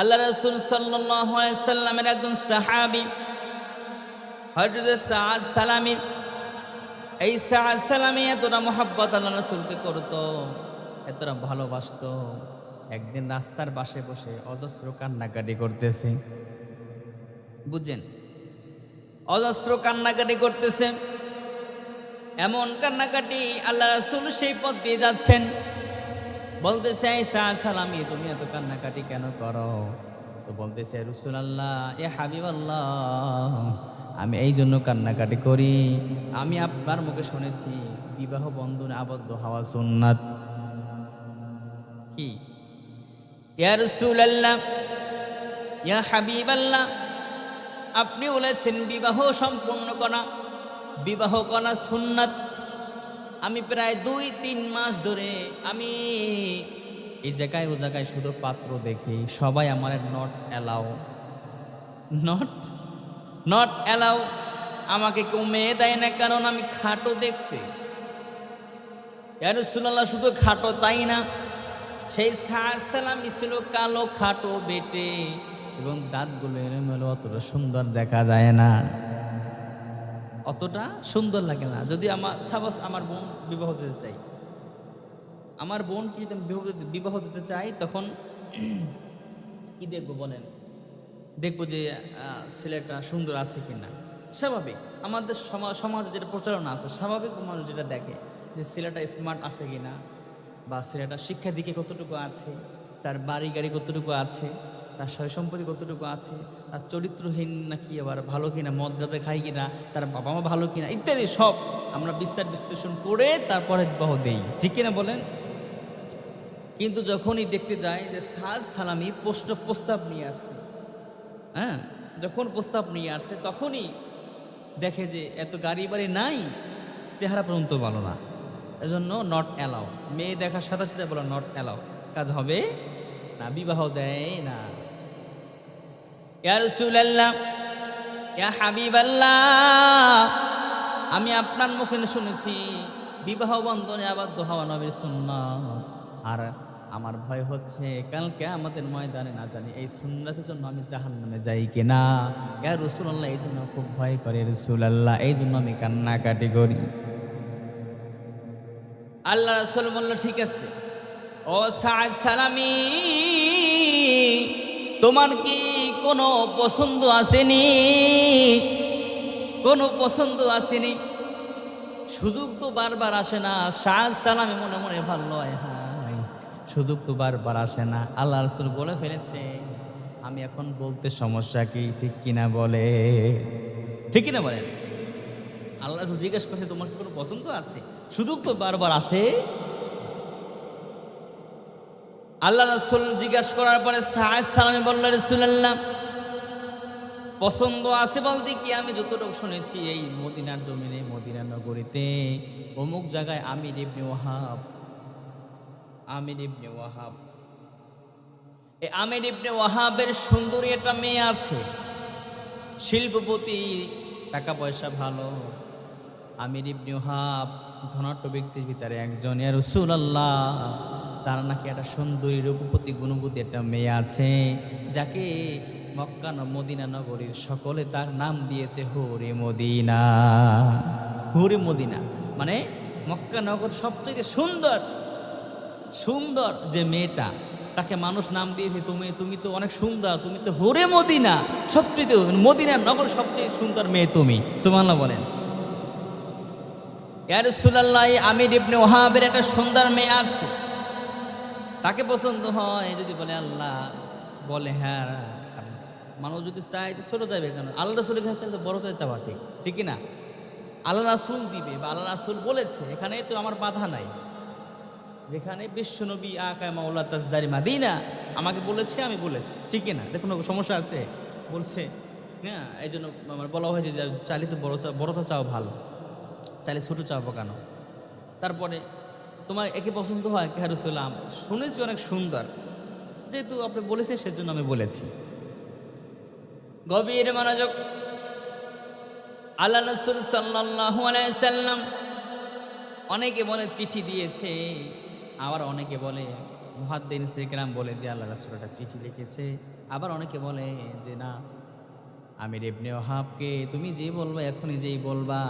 আল্লাহ রসুল সাল্লামের একজন সাহাবি হজরত সাদ সালামি, এই সাদ সালামি এতটা মোহাব্বত আল্লাহ রসুলকে করতো, এতটা ভালোবাসত। একদিন রাস্তার পাশে বসে অজস্র কান্নাকাটি করতেছে। বুঝছেন অজস্র কান্নাকাটি করতেছে। এমন কান্নাকাটি আল্লাহ রসুল সেই পথ দিয়ে যাচ্ছেন। বলতেছে সাহ সালামি তুমি এত কান্নাকাটি কেন করো? তো বলতেছে রসুল আল্লাহ এ হাবিব আল্লাহ আমি এই জন্য কান্নাকাটি করি। আমি আপনার মুখে শুনেছি, বিবাহ বন্ধনে আবদ্ধ হওয়া সুন্নাত। কি? ইয়া রসুল আল্লাহ ইয়া হাবিব আল্লাহ আপনি বলেছেন বিবাহ সম্পূর্ণ করা, বিবাহ করা সুন্নাত। আমি প্রায় দুই, তিন মাস ধরে আমি এই জায়গায়, ও জায়গায় শুধু পাত্র দেখি। সবাই আমার not allow not not allow আমাকে কেউ মেয়ে দেয় না কারণ আমি খাটো দেখতে। ইয়ারসুল্লাহ শুধু খাটো তাই না, সেই সালামি ছিল কালো খাটো বেটে, এবং দাঁতগুলো এলোমেলো অতটা সুন্দর দেখা যায় না। অতটা সুন্দর লাগে না। যদি আমার সাপোজ আমার বোন বিবাহ দিতে চাই আমার বোনকে যদি বিবাহ দিতে- চাই তখন কি দেখব বলেন? দেখব যে ছেলেটা সুন্দর আছে কি না স্বাভাবিক। আমাদের সমাজ সমাজে যেটা প্রচারণা আছে, স্বাভাবিক মানুষ যেটা দেখে যে, ছেলেটা স্মার্ট আছে কি না বা ছেলেটা শিক্ষার দিকে কতটুকু আছে, তার বাড়ি গাড়ি কতটুকু আছে তার সয় সম্পত্তি কতটুকু আছে, তার চরিত্রহীন নাকি আবার ভালো কিনা, মদ গাজা খাই কিনা, তার বাবা মা ভালো কিনা, ইত্যাদি সব আমরা বিচার বিশ্লেষণ করে তারপরে বিবাহ দেই। ঠিক কিনা বলেন? কিন্তু যখনই দেখতে যায় যে সাজ সালামি প্রশ্ন প্রস্তাব নিয়ে আসছে হ্যাঁ? যখন প্রস্তাব নিয়ে আসছে তখনই দেখে যে এত গাড়ি বাড়ি নাই, চেহারা পর্যন্ত ভালো না। এজন্য নট অ্যালাউ মেয়ে দেখার সাথে সাথে বলো নট অ্যালাউ কাজ হবে না, বিবাহ দেয় না। ইয়া হাবিবাল্লাহ, আমি আপনার মুখে শুনেছি, বিবাহ বন্ধনে আবদ্ধ হওয়া নবীর সুন্নাত। আর আমার ভয় হচ্ছে কালকে আমাদের ময়দানে, না জানি এই সুন্নাতের জন্য আমি জাহান নামে যাই কিনা। ইয়া রসুল্লাহ এই জন্য খুব ভয় করে রসুলাল্লাহ, এই জন্য আমি কান্নাকাটি করি। আল্লাহ রসুল বলল, ঠিক আছে। ও সাদ সালামি, তোমার কি কোনো পছন্দ আসেনি। কোনো পছন্দ আসেনি। সুযোগ তো বারবার আসে না। সাদ সালামি মনে মনে ভালো হয় হাই সুযোগ তো বারবার আসে না। আল্লাহ রসুল বলে ফেলেছে, আমি এখন বলতে সমস্যা কি? ঠিক কিনা বলে? ঠিক কিনা বলেন আল্লাহ জিজ্ঞেস করছে, তোমার কি কোনো পছন্দ আছে? সুযোগ তো বারবার আসে। আল্লাহ রসুল জিজ্ঞাসা করার পরে সাহাজ সালামে বলল রসুল্লাহ পছন্দ আছে বলতে কি? আমি যতটুকু শুনেছি এই মদিনার জমিনে, মদিনা নগরীতে অমুক জায়গায় আমির ইবনে ওয়াহাব, আমির ইবনে ওয়াহাব। এই আমির ইবনে ওয়াহাবের সুন্দরী একটা মেয়ে আছে, শিল্পপতি, টাকা পয়সা ভালো। আমির ইবনে ওয়াহাব ধনাঢ্য ব্যক্তির ভিতরে একজন, ইয়া রাসূলুল্লাহ তার নাকি একটা সুন্দরী রূপপতি গুণবতী একটা মেয়ে আছে, যাকে মক্কা মদিনা নগরীর সকলে তার নাম দিয়েছে হুরে মদিনা। হুরে মদিনা মানে মক্কা নগর সবচেয়ে সুন্দর সুন্দর যে মেয়েটা, তাকে মানুষ নাম দিয়েছে, তুমি তুমি তো অনেক সুন্দর, তুমি তো হুরে মদিনা সবচেয়ে মদিনা নগর সবচেয়ে সুন্দর মেয়ে তুমি সুমাল্লাহ বলেন। ইয়ার সুলাল্লাহ আমির ইবনে ওহাবের একটা সুন্দর মেয়ে আছে। তাকে পছন্দ হয় যদি বলে আল্লাহ, বলে হ্যাঁ মানুষ যদি চায় ছোট যাবে কেন? আল্লাহ রসুলের কাছে চাইলে বড়তে চাওয়া ঠিক ঠিক না আল্লাহ রাসুল দিবে বা আল্লাহ রাসুল বলেছে, এখানে তো আমার বাধা নাই। যেখানে বিশ্বনবী আকায় মাওলা তাজদারি মাদিনা, আমাকে বলেছে, আমি বলেছি, ঠিক না দেখুন, সমস্যা আছে। বলছে হ্যাঁ এই জন্য আমার বলা হয়েছে যে চালি তো বড় চা- বড়টা চাও ভালো, চাইলে ছোটো চাও কেন? তারপরে তোমার একে পছন্দ হয়? কে হারুসালাম? শুনেছি অনেক সুন্দর। যেহেতু আপনি বলেছেন, সেজন্য আমি বলেছি। গভীর মনোযোগ। আল্লাহ রসুল সাল্লাহ সাল্লাম অনেকে বলে, চিঠি দিয়েছে। আবার অনেকে বলে মুহাদ্দিন শ্রীকরাম বলে যে, আল্লাহ রাসুল একটা চিঠি লিখেছে। আবার অনেকে বলে যে, না আমির ইবনে ওহাবকে তুমি যে বলবা, এখনই যেই বলবা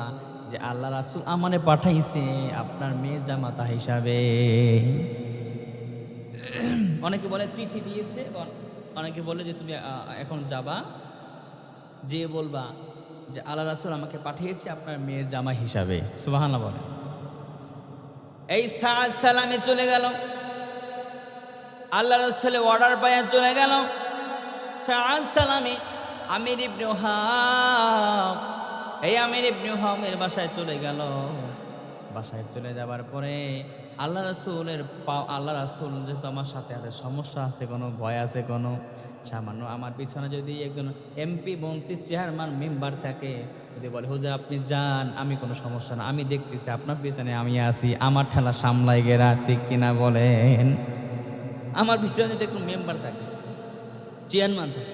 যে আল্লাহ রাসুল আমানে পাঠাইছে আপনার মেয়ে জামাতা হিসাবে। অনেকে বলে চিঠি দিয়েছে অনেকে বলে যে তুমি এখন যাবা। যে বলবা যে আল্লাহ রাসুল আমাকে পাঠিয়েছে আপনার মেয়ের জামা হিসাবে সুবাহানা বলে। এই সাদ সালামে চলে গেল। আল্লাহ রসুলের অর্ডার পাইয়া চলে গেল। সাদ সালামে আমির ইবনে ওহাব। এই আমির ইবনে ওহাবের বাসায় চলে গেল। বাসায় চলে যাবার পরে আল্লাহ রসুলের পা- আল্লাহ রসুল যেহেতু আমার সাথে আছে, সমস্যা আছে কোনো, ভয় আছে কোনো, সামান্য আমার পিছনে যদি একজন এমপি, মন্ত্রী, চেয়ারম্যান, মেম্বার থাকে, যদি বলে, হুজুর, আপনি যান, আমি কোনো সমস্যা না, আমি দেখতেছি আপনার পিছনে আমি আছি, আমার ঠেলা সামলাই গেরা, ঠিক কিনা বলেন? আমার পিছনে যদি একটু মেম্বার থাকে, চেয়ারম্যান থাকে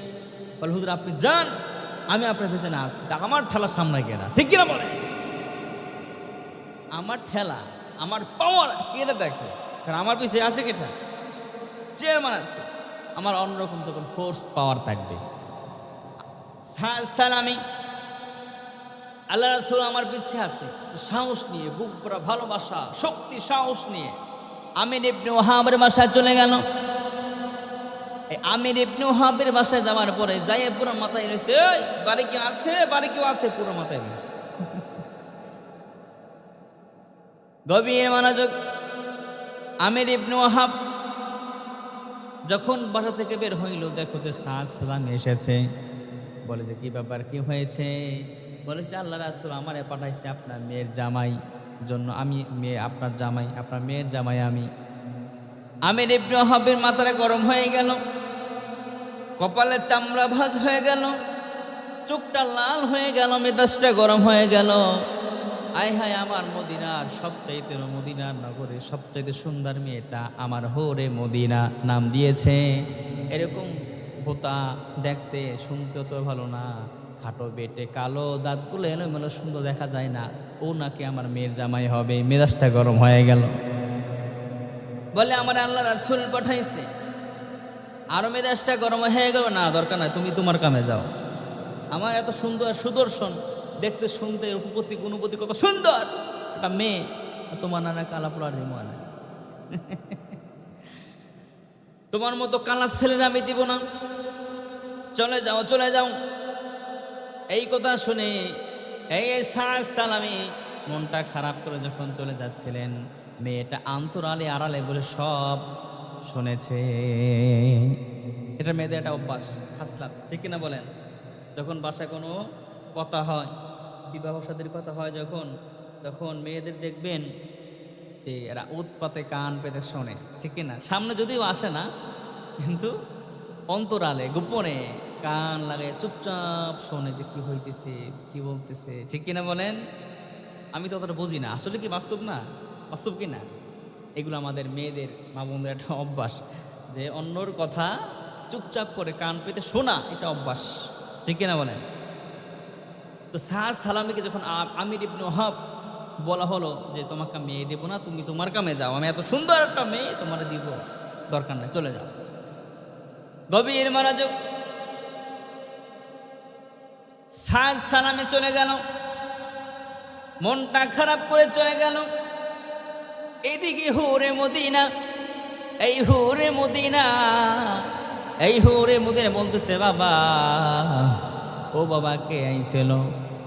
বলে, হুজুর, আপনি যান, আমি আপনার পিছনে আছি। তা আমার ঠেলা সামলাই গেরা ঠিক কিনা বলে? আমার ঠেলা, আমার পাওয়ার কেটে দেখে? কারণ আমার পিছিয়ে আছে কেটা চেয়ারম্যান আছে। আমার অন্যরকম তখন ফোর্স পাওয়ার থাকবে। সালামি। আল্লাহ রাসুল আমার পিছিয়ে আছে। সাহস নিয়ে, বুক ভরা ভালোবাসা, শক্তি, সাহস নিয়ে। আমির ইবনে আমার বাসায় চলে গেল। আমির ইবনু ওহাবের বাসায় যাওয়ার পরে যাই পুরো মাথায় রয়েছে বাড়ি কেউ আছে? বাড়ি কেউ আছে? পুরো মাথায় রয়েছে। গভীর মনোযোগ আমির ইবনু হাব যখন বাসা থেকে বের হইল, দেখো যে সাদ সালাম এসেছে। বলে যে, কি ব্যাপার? কি হয়েছে? বলেছে আল্লাহ রাসুল আমারে পাঠাইছে আপনার মেয়ের জামাই জন্য। আমি মেয়ে, আপনার জামাই, আপনার মেয়ের জামাই আমি। আমির ইবনু হাবের মাথাটা গরম হয়ে গেল। কপালে চামড়া ভাজ হয়ে গেল, চোখটা লাল হয়ে গেল মেদাসটা গরম হয়ে গেল। আয় হায় আমার মদিনার সবচাইতে মদিনার নগরে সবচাইতে সুন্দর মেয়েটা আমার হোরে মদিনা নাম দিয়েছে। এরকম হোতা দেখতে, শুনতে তো ভালো না। খাটো বেটে কালো দাঁতগুলো এলোমেলো সুন্দর দেখা যায় না। ও নাকি আমার মেয়ের জামাই হবে, মেজাজটা গরম হয়ে গেল। বলে আমার আল্লাহ রাসুল পাঠাইছে আরও মেজাজটা গরম হয়ে গেল, না, দরকার নাই, তুমি তোমার কামে যাও। আমার এত সুন্দর সুদর্শন, দেখতে শুনতে উপপত্তি অনুপতি কত সুন্দর। একটা মেয়ে, তোমার নানা কালা পোলার দিব না তোমার মতো কালা ছেলেরা আমি দিব না। চলে যাও চলে যাও। এই কথা শুনে, এই সাজ সালামি, মনটা খারাপ করে যখন চলে যাচ্ছিলেন, মেয়েটা আন্তরালে আড়ালে বলে, সব শুনেছে। এটা মেয়েদের একটা অভ্যাস খাসলাম ঠিক কিনা বলেন? যখন বাসায় কোনো কথা হয়, বিবাহ সাদের কথা হয় যখন, তখন মেয়েদের দেখবেন যে এরা উৎপাতে কান পেতে শোনে, ঠিক কিনা? সামনে যদিও আসে না, কিন্তু অন্তরালে, গোপনে কান লাগে চুপচাপ শোনে যে কি হইতেছে, কি বলতেছে, ঠিক কিনা বলেন? আমি তো অতটা বুঝি না। আসলে কি বাস্তব না? বাস্তব কি না? এগুলো আমাদের মেয়েদের, মা বোনদের একটা অভ্যাস যে অন্যর কথা চুপচাপ করে কান পেতে শোনা, এটা অভ্যাস। ঠিক কিনা বলেন? তো সাদ সালামিকে যখন আমির ইবনে ওহাব বলা হলো যে, তোমাকে মেয়ে দেবো না, তুমি তোমার কামে যাও। আমি এত সুন্দর একটা মেয়ে, তোমার দিব। দরকার নেই, চলে যাও। গভীর মনোযোগ। সাদ সালামে চলে গেল। মনটা খারাপ করে চলে গেল। এদিকে হুরে মদিনা, এই হুরে মদিনা, এই হুরে মদিনা বলতেছে, বাবা, ও বাবা, কে আইছিল?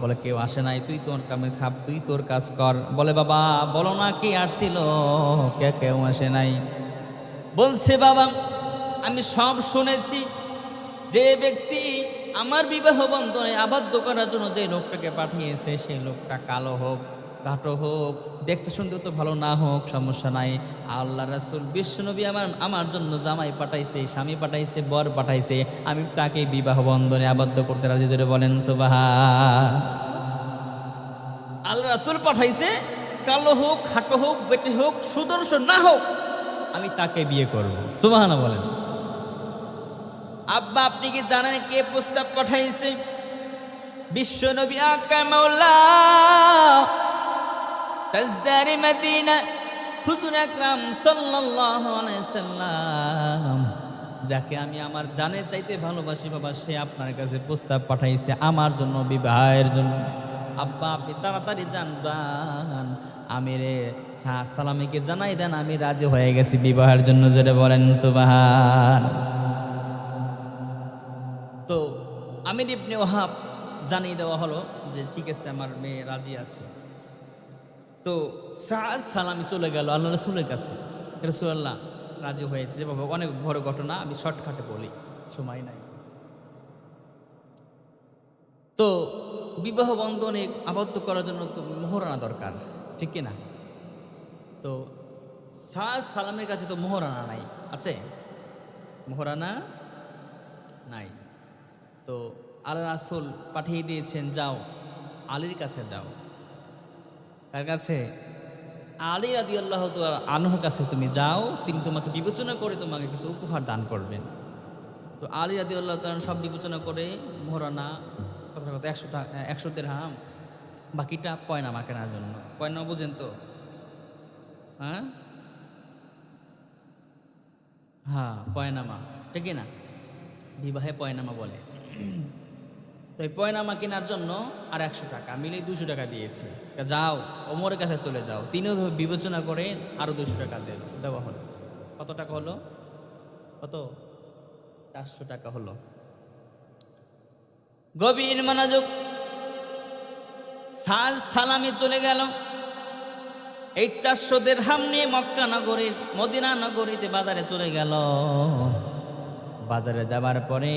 বলে, কেউ আসে নাই, তুই তোর কামে থাপ তুই তোর কাজ কর। বলে, বাবা, বলো না কে আসছিল, কে কেউ আসে নাই। বলছে, বাবা, আমি সব শুনেছি, যে ব্যক্তি আমার বিবাহ বন্ধনে আবদ্ধ করার জন্য যে লোকটাকে পাঠিয়েছে, সেই লোকটা কালো হোক কাটো হোক, দেখতে শুনতে তো ভালো না হোক, সমস্যা নাই। আল্লাহ রাসুল বিশ্বনবী আমার আমার জন্য জামাই পাঠাইছে, স্বামী পাঠাইছে, বর পাঠাইছে। আমি তাকে বিবাহ বন্ধনে আবদ্ধ করতে রাজি, জোরে বলেন সুবাহা আল্লাহ রাসুল পাঠাইছে, কালো হোক, খাটো হোক, বেটে হোক, সুদর্শন না হোক, আমি তাকে বিয়ে করব। সুবাহানা বলেন। আব্বা, আপনি কি জানেন কে প্রস্তাব পাঠাইছে? বিশ্ব নবী আকা মাওলা। তাজদারি মদিনা হুজুর আকরাম সাল্লাল্লাহু আলাইহি সাল্লাম, যাকে আমি আমার জানে চাইতে ভালোবাসি বাবা, সে আপনার কাছে প্রস্তাব পাঠাইছে আমার জন্য, বিবাহের জন্য। আব্বা, আপনি তাড়াতাড়ি জানবান আমি রে সালামিকে জানাই দেন, আমি রাজি হয়ে গেছি বিবাহের জন্য যেটা বলেন, সুবাহান। তো আমির ইবনে ওহাব জানিয়ে দেওয়া হলো যে, ঠিক আছে, আমার মেয়ে রাজি আছে। তো সাদ সালামি চলে গেল আল্লাহ রসুলের কাছে। রসুল্লাহ রাজি হয়েছে যে বাবা, অনেক বড় ঘটনা, আমি শর্টকাটে বলি, সময় নাই। তো বিবাহ বন্ধনে আবদ্ধ করার জন্য তো মোহরানা দরকার, ঠিক কি না তো সাদ সালামের কাছে তো মোহরানা নাই, আছে? মোহরানা নাই। তো আল্লাহ রাসুল পাঠিয়ে দিয়েছেন, যাও, আলীর কাছে যাও। কার কাছে, আলী আদি আল্লাহ আনহর কাছে তুমি যাও, তিনি তোমাকে বিবেচনা করে তোমাকে কিছু উপহার দান করবেন। তো আলী আদি আল্লাহ সব বিবেচনা করে মোহরানা, কথা কথা, একশো টাকা একশো হাম বাকিটা পয়নামা কেনার জন্য। পয়নামা বুঝেন তো? হ্যাঁ? হ্যাঁ পয়নামা ঠিক না? বিবাহে পয়নামা বলে। তো এই পয়নামা কেনার জন্য আর একশো টাকা। মিলে দুশো টাকা দিয়েছে। যাও, ওমরের কাছে চলে যাও। তিনিও বিবেচনা করে আরও দুশো টাকা দেন। দেওয়া হলো। কত টাকা হলো? কত? চারশো টাকা হলো। গভীর মনোযোগ, সাল সালামে চলে গেল। এই চারশো হাম নিয়ে মক্কা নগরীর মদিনা নগরীতে বাজারে চলে গেল। বাজারে যাবার পরে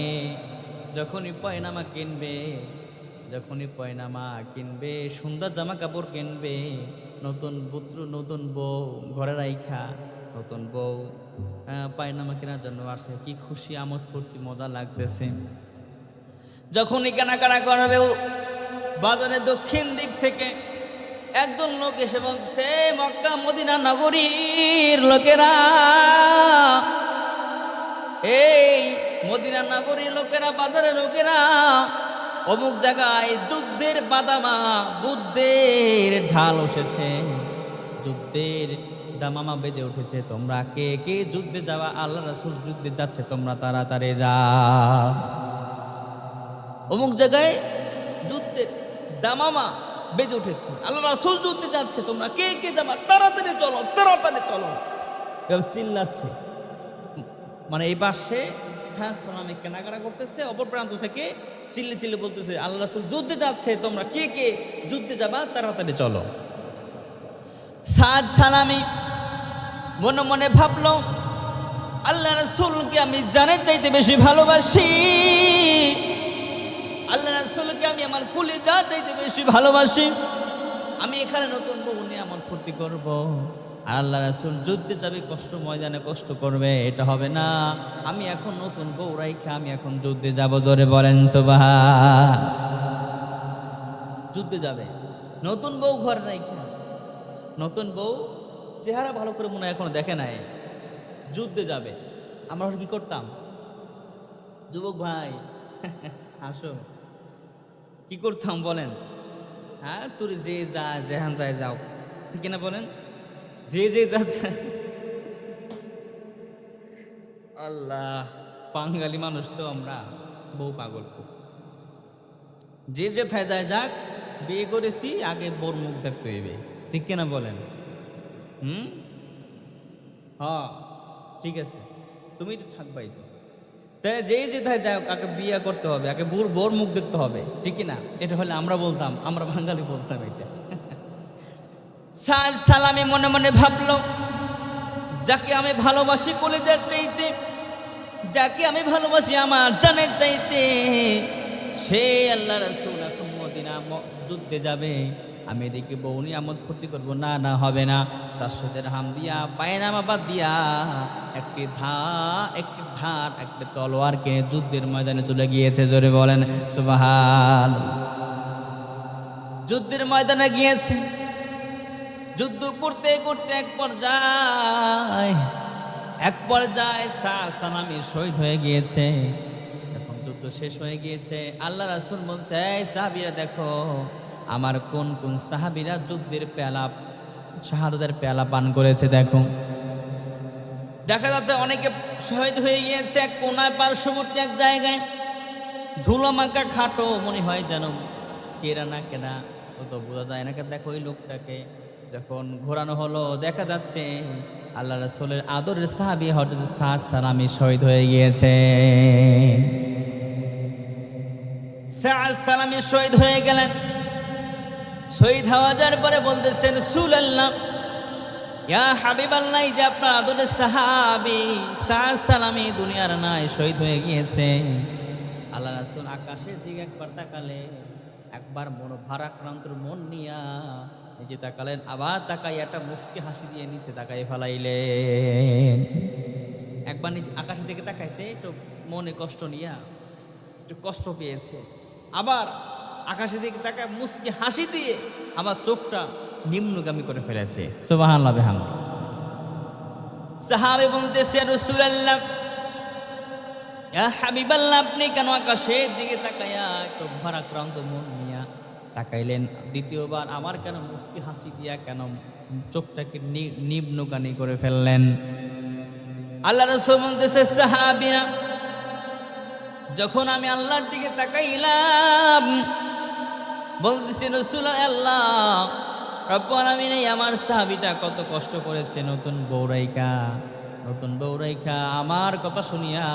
যখনই পয়নামা কিনবে, যখনই পয়নামা কিনবে, সুন্দর জামা কাপড় কিনবে, নতুন পুত্র, নতুন বউ ঘরে রাইখা, নতুন বউ পায়নামা কেনার জন্য আসছে কি খুশি, আমোদ ফুর্তি, মজা লাগতেছে। যখনই কেনাকাটা করবে ও বাজারের দক্ষিণ দিক থেকে, একজন লোক এসে বলছে মক্কা মদিনা নগরীর লোকেরা, এই মদিনা নগরীর লোকেরা, বাজারের লোকেরা অমুক জায়গায় যুদ্ধের বাদামা, বুদ্ধের ঢাল উঠেছে। যুদ্ধের দামামা বেজে উঠেছে। তোমরা কে কে যুদ্ধে যাওয়া? আল্লাহ রাসুল যুদ্ধে যাচ্ছে, তোমরা তাড়াতাড়ি যা অমুক জায়গায় যুদ্ধের দামামা বেজে উঠেছে। আল্লাহ রাসুল যুদ্ধে যাচ্ছে, তোমরা কে কে যাবা? তাড়াতাড়ি চলো তাড়াতাড়ি চলো। চিল্লাচ্ছে। মানে এই পাশে কেনাকাটা করতেছে, অপর প্রান্ত থেকে বলতেছে, আল্লাহ রাসুল যুদ্ধে যাচ্ছে, তোমরা কে কে যুদ্ধে যাবা তাড়াতাড়ি চলো। সালামি মনে মনে ভাবলো, আল্লাহ রাসুলকে আমি জানের চাইতে বেশি ভালোবাসি। আল্লাহ রাসুলকে আমি আমার কুলি যা চাইতে বেশি ভালোবাসি। আমি এখানে নতুন বউ নিয়ে আমার ফুর্তি করব। আর আল্লাহ রাসুল যুদ্ধে যাবে, কষ্ট ময়দানে কষ্ট করবে, এটা হবে না। আমি এখন নতুন বউ রাইখা, আমি এখন যুদ্ধে যাব, জোরে বলেন সুবাহা যুদ্ধে যাবে। নতুন বউ ঘর রাইখা। নতুন বউ চেহারা ভালো করে মনে হয় এখনও দেখে নাই। যুদ্ধে যাবে। আমরা কি করতাম? যুবক ভাই, আসো। কি করতাম বলেন? হ্যাঁ তোর যে যা যেহান যায় যাও। ঠিক না বলেন? যে যে আল্লাহ, বাঙালি মানুষ তো আমরা, বউ পাগল যে যে থায় যায় যাক, বিয়ে করেছি, আগে বোর মুখ দেখতে হইবে। ঠিক কিনা বলেন? হুম? হ, ঠিক আছে। তুমি তো থাকবাই তো। তাই যেই যে ধায় যাক আগে বিয়ে করতে হবে, আগে বোর বোর মুখ দেখতে হবে। ঠিক না এটা হলে আমরা বলতাম, আমরা বাঙালি বলতাম এটা। সাল সালামি মনে মনে ভাবলো যাকে আমি ভালোবাসি কলেজের চাইতে, যাকে আমি ভালোবাসি আমার জানের চাইতে, সে আল্লাহ রসুল এখন মদিনা যুদ্ধে যাবে। আমি এদিকে বউনি আমদ ফুর্তি করব। না না, হবে না। চারশোদের হাম দিয়া, পায়নামা বাদ দিয়া, একটি ধা, একটি ধার, একটি তলোয়ার কিনে যুদ্ধের ময়দানে চলে গিয়েছে। জোরে বলেন সুবাহান যুদ্ধের ময়দানে গিয়েছে। যুদ্ধ করতে করতে এক পর্যায়ে এক পর্যায়ে সা সালামি শহীদ হয়ে গিয়েছে। এখন যুদ্ধ শেষ হয়ে গিয়েছে। আল্লাহ রাসুল বলছে, এই সাহাবিরা দেখো, আমার কোন কোন সাহাবিরা যুদ্ধের পেলা, শাহাদাতের পেয়ালা পান করেছে, দেখো। দেখা যাচ্ছে অনেকে শহীদ হয়ে গিয়েছে এক কোনায় পার্শ্ববর্তী এক জায়গায়। ধুলো মাখা খাটো মনে হয় যেন, কেরা না কেনা তো বোঝা যায় না, দেখো ওই লোকটাকে। যখন ঘোরানো হলো, দেখা যাচ্ছে আল্লাহ রসুলের আদরের সাহাবি হজরত সাদ সালামি শহীদ হয়ে গিয়েছে। সাদ সালামি শহীদ হয়ে গেলেন। শহীদ হওয়া যাওয়ার পরে বলতেছেন সুল আল্লাহ ইয়া হাবিব আল্লাহ যে আপনার আদরের সাহাবি সাদ সালামি দুনিয়ার নাই শহীদ হয়ে গিয়েছে। আল্লাহ রাসুল আকাশের দিকে একবার তাকালে একবার মন ভারাক্রান্তর মন নিয়া নিজে তাকালেন, আবার তাকাই একটা মুসকি হাসি দিয়ে নিচে তাকাই ফেলাইলেন। একবার নিচে আকাশের দিকে তাকাইছে, একটু মনে কষ্ট নিয়া, একটু কষ্ট পেয়েছে। আবার আকাশের দিকে তাকায় মুসকি হাসি দিয়ে আবার চোখটা নিম্নগামী করে ফেলেছে। সুবাহান বেহান সাহাবে বলতেছে, রসুলাল্লাহ, ইয়া হাবিবাল্লাহ, আপনি কেন আকাশের দিকে তাকাইয়া একটু ভারাক্রান্ত মন তাকাইলেন। দ্বিতীয়বার আমার কেন মুস্কি হাসি দিয়া কেন চোখটাকে নিম্নগানি করে ফেললেন। আল্লাহ রসুল বলতেছে, সাহাবিরা, যখন আমি আল্লাহর দিকে তাকাইলাম, বলতেছি রসুল আল্লাহ রব্বান আমি নেই আমার সাহাবিটা কত কষ্ট করেছে নতুন বৌরাইকা নতুন বৌরাইকা আমার কথা শুনিয়া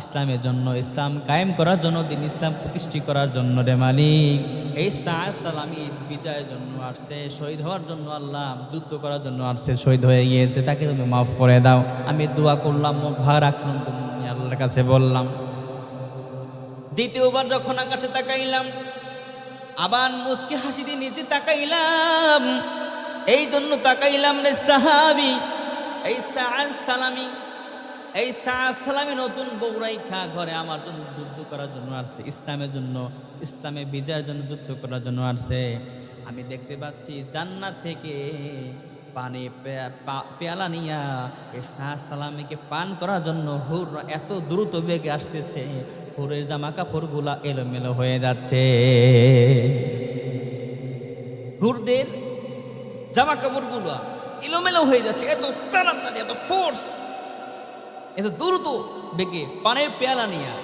ইসলামের জন্য, ইসলাম কায়েম করার জন্য, দিন ইসলাম প্রতিষ্ঠি করার জন্য রে মালিক। এই শাহ সালামি বিজয়ের জন্য আসছে, শহীদ হওয়ার জন্য আল্লাহ, যুদ্ধ করার জন্য আসছে, শহীদ হয়ে গিয়েছে, তাকে তুমি মাফ করে দাও। আমি দোয়া করলাম ভার আক্রান্ত মনে আল্লাহর কাছে বললাম। দ্বিতীয়বার যখন আকাশে তাকাইলাম, আবার মুসকি হাসি দিয়ে নিচে তাকাইলাম, এই জন্য তাকাইলাম রে সাহাবি। এই সাআদ সালামি এই সালামি নতুন বৌরাই খা ঘরে আমার জন্য যুদ্ধ করার জন্য আসছে, ইসলামের জন্য, ইসলামে বিজয়ের জন্য যুদ্ধ করার জন্য আসছে। আমি দেখতে পাচ্ছি জান্নাত থেকে পানি পেয়ালা নিয়া এই শাহ সালামিকে পান করার জন্য হুর এত দ্রুত বেগে আসতেছে, হুরের জামা কাপড়গুলা এলোমেলো হয়ে যাচ্ছে। হুরদের জামা কাপড়গুলো এলোমেলো হয়ে যাচ্ছে, এত তাড়াতাড়ি এত ফোর্স এত দ্রুত বেগে পানের পেয়ালা নিয়া,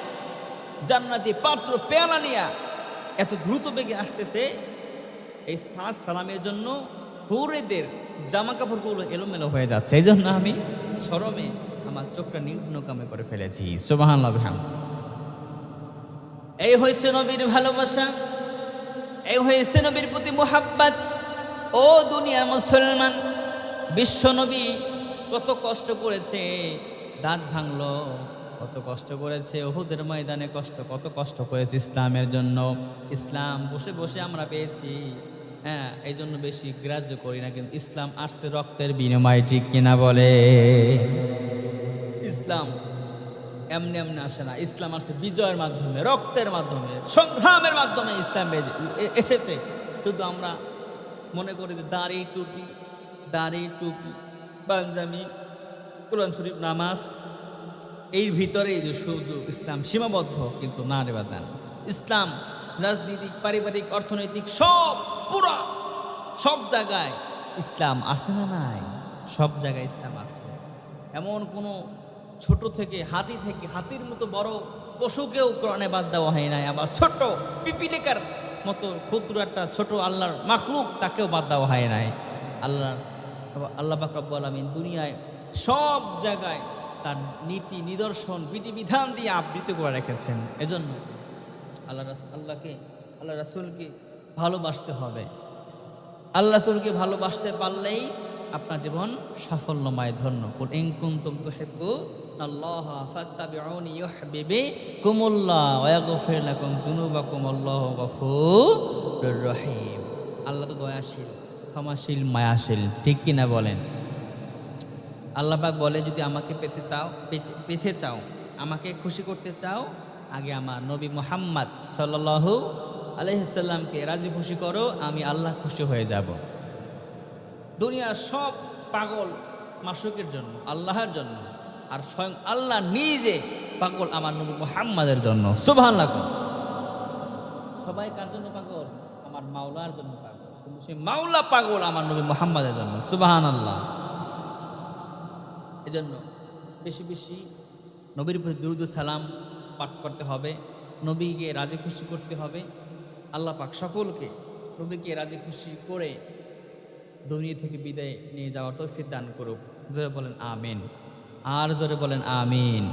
জান্নাতি পাত্র পেয়ালা নিয়া এত দ্রুত বেগে আসতেছে এই সালাদ সালামের জন্য। হুরেদের জামা কাপড়গুলো এলোমেলো হয়ে যাচ্ছে এই জন্য আমি সরমে আমার চোখটা নিম্ন কামে করে ফেলেছি। সুবাহান এই হয়েছে নবীর ভালোবাসা, এই হয়েছে নবীর প্রতি মোহাব্বাত। ও দুনিয়ার মুসলমান বিশ্ব নবী কত কষ্ট করেছে, দাঁত ভাঙলো, কত কষ্ট করেছে ওহুদের ময়দানে কষ্ট, কত কষ্ট করেছে ইসলামের জন্য। ইসলাম বসে বসে আমরা পেয়েছি হ্যাঁ এই জন্য বেশি গ্রাহ্য করি না, কিন্তু ইসলাম আসছে রক্তের বিনিময়, ঠিক কিনা বলে? ইসলাম এমনি এমনি আসে না, ইসলাম আসছে বিজয়ের মাধ্যমে, রক্তের মাধ্যমে, সংগ্রামের মাধ্যমে ইসলাম এসেছে। শুধু আমরা মনে করি যে দাড়ি, টুপি দাড়ি টুপি পাঞ্জাবি, কোরআন শরীফ, নামাজ এর ভিতরেই যে শুধু ইসলাম সীমাবদ্ধ, কিন্তু না রে ইসলাম, রাজনীতিক, পারিবারিক, অর্থনৈতিক, সব পুরা, সব জায়গায় ইসলাম আছে না নাই? সব জায়গায় ইসলাম আছে। এমন কোনো ছোট থেকে, হাতি থেকে, হাতির মতো বড় পশুকেও কোরআনে বাদ দেওয়া হয় নাই। আবার ছোট পিপিলিকার মতো ক্ষুদ্র একটা ছোট আল্লাহর মাখলুক তাকেও বাদ দেওয়া হয় নাই। আল্লাহ আল্লাহ বাকরব্বু আলমিন দুনিয়ায় সব জায়গায় তার নীতি নিদর্শন, বিধিবিধান দিয়ে আবৃত করে রেখেছেন। এজন্য আল্লাহ আল্লাহকে, আল্লাহ রাসুলকে ভালোবাসতে হবে। আল্লাহ রাসুলকে ভালোবাসতে পারলেই আপনার জীবন সাফল্যময়। ধন্য। কুল ইন কুনতুম তুহিব্বু আল্লাহ, ফাত্তাবিউনি ইউহিব্বিকুমুল্লাহ ওয়া ইয়াগফির লাকুম যুনুবাকুম, আল্লাহু গফুরুর রহিম। আল্লাহ তো দয়াশীল। ক্ষমাশীল, মায়াশীল, ঠিক কিনা বলেন? আল্লাহ পাক বলে, যদি আমাকে পেতে চাও পেতে চাও, আমাকে খুশি করতে চাও, আগে আমার নবী মোহাম্মদ সাল্লাল্লাহু আলহিসাল্লামকে রাজি খুশি করো, আমি আল্লাহ খুশি হয়ে যাব। দুনিয়ার সব পাগল মাসুকের জন্য, আল্লাহর জন্য, আর স্বয়ং আল্লাহ নিজে পাগল আমার নবী মোহাম্মদের জন্য। সুবহানাল্লাহ। সবাই কার জন্য পাগল? আমার মাওলার জন্য পাগল। কিন্তু সে মাওলা পাগল আমার নবী মোহাম্মদের জন্য সুবাহান আল্লাহ এজন্য বেশি বেশি নবীর প্রতি দুরুদ সালাম পাঠ করতে হবে, নবীকে রাজি খুশি করতে হবে, আল্লাহ পাক সকলকে নবীকে রাজি খুশি করে দুনিয়া থেকে বিদায় নিয়ে যাওয়ার তৌফিক দান করুক। জোরে বলেন আমিন। আর জোরে বলেন আমিন।